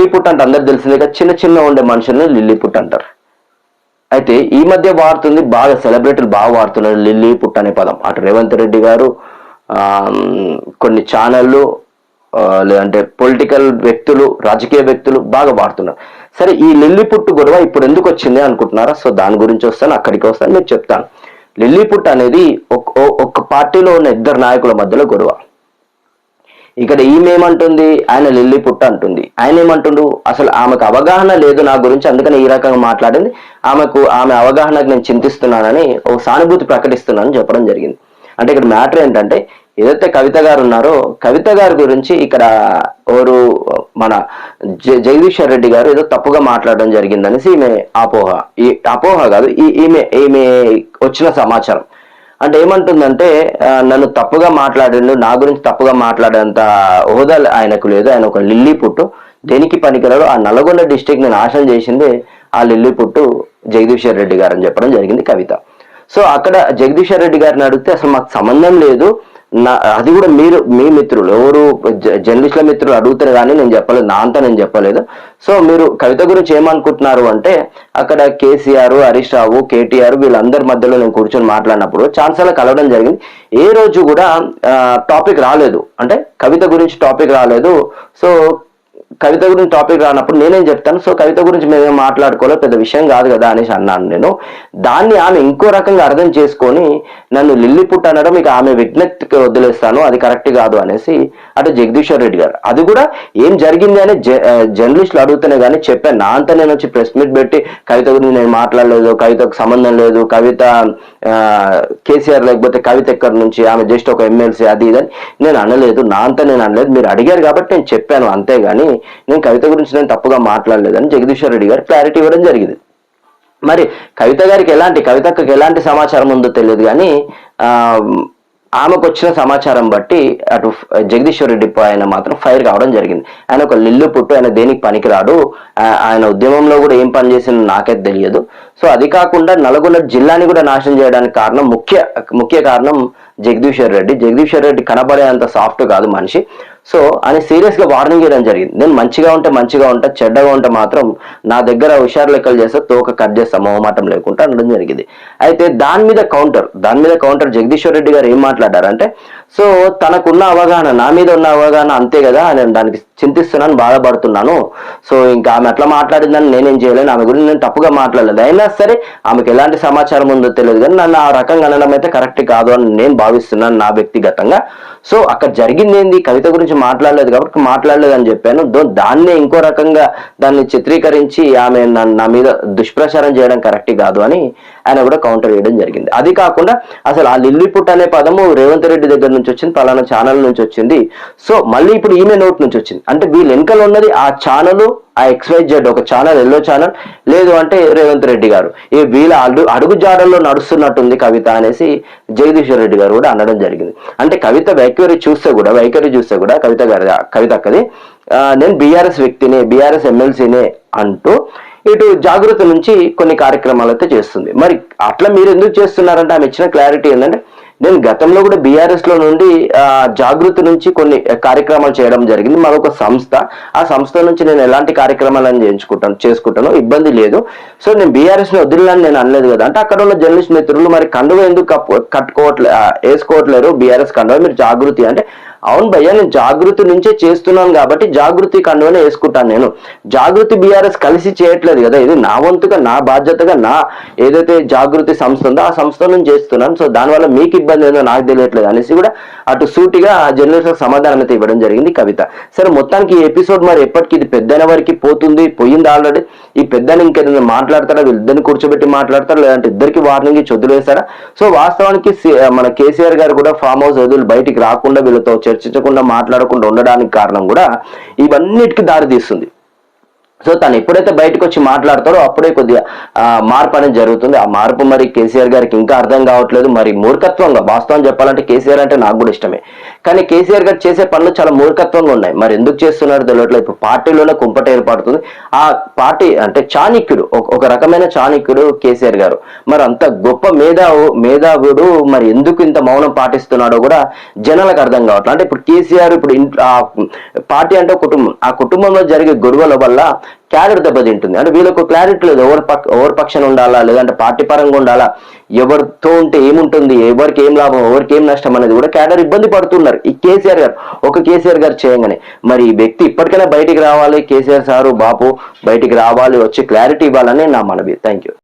Lilliput అంటే అందరు తెలిసిందే కదా చిన్న చిన్న ఉండే మనుషులను లిల్లీ పుట్ అంటారు. అయితే ఈ మధ్య వాడుతుంది బాగా సెలబ్రిటీలు బాగా వాడుతున్నారు లిల్లీ పుట్ అనే పదం. అటు రేవంత్ రెడ్డి గారు కొన్ని ఛానళ్ళు లేదంటే పొలిటికల్ వ్యక్తులు రాజకీయ వ్యక్తులు బాగా వాడుతున్నారు. సరే ఈ లిల్లీపుట్టు గొడవ ఇప్పుడు ఎందుకు వచ్చింది అనుకుంటున్నారా? సో దాని గురించి వస్తాను అక్కడికి వస్తాను మీకు చెప్తాను. లిల్లీపుట్ అనేది ఒక పార్టీలో ఉన్న ఇద్దరు నాయకుల మధ్యలో గొడవ. ఇక్కడ ఈమె ఏమంటుంది ఆయన లిల్లీ పుట్ట అంటుంది. ఆయన ఏమంటుండు అసలు ఆమెకు అవగాహన లేదు నా గురించి అందుకని ఈ రకంగా మాట్లాడింది. ఆమెకు ఆమె అవగాహనకు నేను చింతిస్తున్నానని ఓ సానుభూతి ప్రకటిస్తున్నానని చెప్పడం జరిగింది. అంటే ఇక్కడ మ్యాటర్ ఏంటంటే ఏదైతే కవిత గారు ఉన్నారో కవిత గారి గురించి ఇక్కడ ఓరు మన జగదీశ్వర్ రెడ్డి గారు ఏదో తప్పుగా మాట్లాడడం జరిగిందనేసి ఈమె అపోహ. ఈ అపోహ కాదు ఈ- ఈమె ఈమె వచ్చిన సమాచారం. అంటే ఏమంటుందంటే నన్ను తప్పుగా మాట్లాడిండు నా గురించి తప్పుగా మాట్లాడేంత హోదా ఆయనకు లేదు. ఆయన ఒక లిల్లీ పుట్టు. దేనికి పనికిరాడు? ఆ నల్గొండ డిస్టిక్ నేను ఆశలు చేసింది ఆ లిల్లీ పుట్టు జగదీశ్వర్ రెడ్డి గారు అని చెప్పడం జరిగింది కవిత. సో అక్కడ జగదీశ్వర్ రెడ్డి గారిని అడిగితే అసలు మాకు సంబంధం లేదు. నా అది కూడా మీరు మీ మిత్రులు ఎవరు జ- జర్నలిస్టుల మిత్రులు అడుగుతారు కానీ నేను చెప్పలేదు నా అంతా నేను చెప్పలేదు. సో మీరు కవిత గురించి ఏమనుకుంటున్నారు అంటే అక్కడ కేసీఆర్ హరీష్ రావు కేటీఆర్ వీళ్ళందరి మధ్యలో నేను కూర్చొని మాట్లాడినప్పుడు ఛాన్సల్ కలవడం జరిగింది. ఏ రోజు కూడా టాపిక్ రాలేదు. అంటే కవిత గురించి టాపిక్ రాలేదు. సో కవిత గురించి టాపిక్ రానప్పుడు నేనేం చెప్తాను? సో కవిత గురించి మేమేం మాట్లాడుకోలేదు పెద్ద విషయం కాదు కదా అనేసి అన్నాను నేను. దాన్ని ఆమె ఇంకో రకంగా అర్థం చేసుకొని నన్ను లిల్లీ పుట్ అనడం ఇక ఆమె విజ్ఞప్తికి వదిలేస్తాను అది కరెక్ట్ కాదు అనేసి అటు జగదీశ్వర్ రెడ్డి గారు. అది కూడా ఏం జరిగింది అని జ- జర్నలిస్టులు అడుగుతూనే కానీ చెప్పాను. నా అంతా నేను వచ్చి ప్రెస్ మీట్ పెట్టి కవిత గురించి నేను మాట్లాడలేదు కవితకు సంబంధం లేదు కవిత కేసీఆర్ లేకపోతే కవిత ఎక్కడి నుంచి ఆమె జస్ట్ ఒక ఎమ్మెల్సీ అది ఇది అని నేను అనలేదు. నా అంతా నేను అనలేదు. మీరు అడిగారు కాబట్టి నేను చెప్పాను అంతేగాని నేను కవిత గురించి నేను తప్పుగా మాట్లాడలేదని జగదీశ్వర్ రెడ్డి గారు క్లారిటీ ఇవ్వడం జరిగింది. మరి కవిత గారికి ఎలాంటి కవితకు ఎలాంటి సమాచారం ఉందో తెలియదు కానీ ఆమెకు వచ్చిన సమాచారం బట్టి అటు జగదీశ్వర్ రెడ్డి ఆయన మాత్రం ఫైర్ కావడం జరిగింది. ఆయన ఒక లిల్లు పుట్టు ఆయన దేనికి పనికిరాడు ఆయన ఉద్యమంలో కూడా ఏం పని చేసిందో నాకైతే తెలియదు. సో అది కాకుండా నల్గొండ జిల్లాని కూడా నాశనం చేయడానికి కారణం ముఖ్య ముఖ్య కారణం జగదీశ్వర్ రెడ్డి. జగదీశ్వర్ రెడ్డి కనబడే అంత సాఫ్ట్ కాదు మనిషి. సో అని సీరియస్గా వార్నింగ్ చేయడం జరిగింది. నేను మంచిగా ఉంటే మంచిగా ఉంటా చెడ్డగా ఉంటే మాత్రం నా దగ్గర హుషారు లెక్కలు చేస్తే తోక కట్ చేస్తా మొహమాటం లేకుండా అనడం జరిగింది. అయితే దాని మీద కౌంటర్ దాని మీద కౌంటర్ జగదీశ్వర్ రెడ్డి గారు ఏం మాట్లాడారంటే సో తనకున్న అవగాహన నా మీద ఉన్న అవగాహన అంతే కదా నేను దానికి చింతిస్తున్నాను బాధపడుతున్నాను. సో ఇంకా ఆమె అట్లా మాట్లాడిందని నేనేం చేయలేను ఆమె గురించి నేను తప్పుగా మాట్లాడలేదు. అయినా సరే ఆమెకు ఎలాంటి సమాచారం ఉందో తెలియదు కానీ నన్ను ఆ రకంగా అనడం అయితే కరెక్ట్ కాదు అని నేను భావిస్తున్నాను నా వ్యక్తిగతంగా. సో అక్కడ జరిగింది ఏంది? కవిత గురించి మాట్లాడలేదు కాబట్టి మాట్లాడలేదు అని చెప్పాను. దాన్నే ఇంకో రకంగా దాన్ని చిత్రీకరించి ఆమె నన్ను- నా మీద దుష్ప్రచారం చేయడం కరెక్ట్ కాదు అని ఆయన కూడా కౌంటర్ చేయడం జరిగింది. అది కాకుండా అసలు ఆ లిల్లిపుట్ అనే పదము రేవంత్ రెడ్డి దగ్గర నుంచి వచ్చింది పలానా ఛానల్ నుంచి వచ్చింది సో మళ్ళీ ఇప్పుడు ఈమె నోట్ నుంచి వచ్చింది అంటే వీళ్ళు వెనకలు ఉన్నది ఆ ఛానల్ ఆ ఎక్స్వైజ్ జెడ్ ఒక ఛానల్ ఎల్లో ఛానల్ లేదు అంటే రేవంత్ రెడ్డి గారు. ఈ వీళ్ళ అడుగు అడుగు జాడల్లో నడుస్తున్నట్టుంది కవిత అనేసి జగదీశ్వర్ రెడ్డి గారు కూడా అనడం జరిగింది. అంటే కవిత వైఖరి చూస్తే కూడా వైఖరి చూస్తే కూడా కవిత గారి కవిత అక్కది నేను బీఆర్ఎస్ వ్యక్తిని బీఆర్ఎస్ ఎమ్మెల్సీనే అంటూ ఇటు జాగ్రత్త నుంచి కొన్ని కార్యక్రమాలు అయితే చేస్తుంది. మరి అట్లా మీరు ఎందుకు చేస్తున్నారంటే ఆమె ఇచ్చిన క్లారిటీ ఏంటంటే నేను గతంలో కూడా బీఆర్ఎస్లో నుండి ఆ, జాగృతి నుంచి కొన్ని కార్యక్రమాలు చేయడం జరిగింది. మరొక సంస్థ. ఆ సంస్థ నుంచి నేను ఎలాంటి కార్యక్రమాలను చేయించుకుంటాను చేసుకుంటాను ఇబ్బంది లేదు. సో నేను బీఆర్ఎస్ని వదిలినని నేను అనలేదు కదా. అంటే అక్కడ ఉన్న జర్నలిస్ట్ మిత్రులు మరి కండువ ఎందుకు కప్పు- కట్టుకోవట్లే వేసుకోవట్లేరు? బీఆర్ఎస్ కండువ? మీరు జాగృతి అంటే అవును భయ్య నేను జాగృతి నుంచే చేస్తున్నాను కాబట్టి జాగృతి కండువనే వేసుకుంటాను నేను. జాగృతి బీఆర్ఎస్ కలిసి చేయట్లేదు కదా ఇది నా వంతుగా నా బాధ్యతగా నా ఏదైతే జాగృతి సంస్థ ఉందో ఆ సంస్థ నుంచి చేస్తున్నాను. సో దానివల్ల మీకు ఇబ్బంది ఏందో నాకు తెలియట్లేదు అనేసి కూడా అటు సూటిగా జర్నలిస్ట్ సమాధానం అయితే ఇవ్వడం జరిగింది కవిత. సరే మొత్తానికి ఈ ఎపిసోడ్ మరి ఎప్పటికి ఇది పెద్దైన వరకు పోతుంది పోయింది ఆల్రెడీ? ఈ పెద్దని ఇంకేదైనా మాట్లాడతారా? వీళ్ళిద్దరిని కూర్చోబెట్టి మాట్లాడతారా? లేదంటే ఇద్దరికి వార్నింగ్ ఇచ్చి వదిలేస్తారా? సో వాస్తవానికి సి- మన కేసీఆర్ గారు కూడా ఫామ్ హౌస్ వదిలి బయటికి రాకుండా వీళ్ళతో చర్చించకుండా మాట్లాడకుండా ఉండడానికి కారణం కూడా ఇవన్నిటికీ దారి తీస్తుంది సో తను ఎప్పుడైతే బయటకు వచ్చి మాట్లాడతారో అప్పుడే కొద్దిగా ఆ, మార్పు అనేది జరుగుతుంది. ఆ మార్పు మరి కేసీఆర్ గారికి ఇంకా అర్థం కావట్లేదు. మరి మూర్ఖత్వంగా వాస్తవం చెప్పాలంటే కేసీఆర్ అంటే నాకు కూడా ఇష్టమే. కానీ కేసీఆర్ గారు చేసే పనులు చాలా మూర్ఖత్వంగా ఉన్నాయి. మరి ఎందుకు చేస్తున్నారో తెలియట్లేదు. ఇప్పుడు పార్టీలోనే కుంపట ఏర్పడుతుంది. ఆ పార్టీ అంటే చాణిక్యుడు ఒక- రకమైన చాణిక్యుడు కేసీఆర్ గారు. మరి అంత గొప్ప మేధావు మేధావుడు మరి ఎందుకు ఇంత మౌనం పాటిస్తున్నాడో కూడా జనాలకు అర్థం కావట్లేదు. అంటే ఇప్పుడు కేసీఆర్ ఇప్పుడు ఆ పార్టీ అంటే కుటుంబం. ఆ కుటుంబంలో జరిగే గొడవల వల్ల క్యాడర్ దెబ్బతింటుంది. అంటే వీళ్ళకు క్లారిటీ లేదు. ఎవరి పక్ ఎవరి పక్షాన ఉండాలా? లేదంటే పార్టీ పరంగా ఉండాలా? ఎవరితో ఉంటే ఏముంటుంది? ఎవరికి ఏం లాభం? ఎవరికి ఏం నష్టం అనేది కూడా క్యాడర్ ఇబ్బంది పడుతున్నారు. ఈ కేసీఆర్ గారు ఒక కేసీఆర్ గారు చేయగానే. మరి ఈ వ్యక్తి ఇప్పటికైనా బయటికి రావాలి. కేసీఆర్ సారు బాపు బయటికి రావాలి వచ్చి క్లారిటీ ఇవ్వాలని నా మనవి. Thank you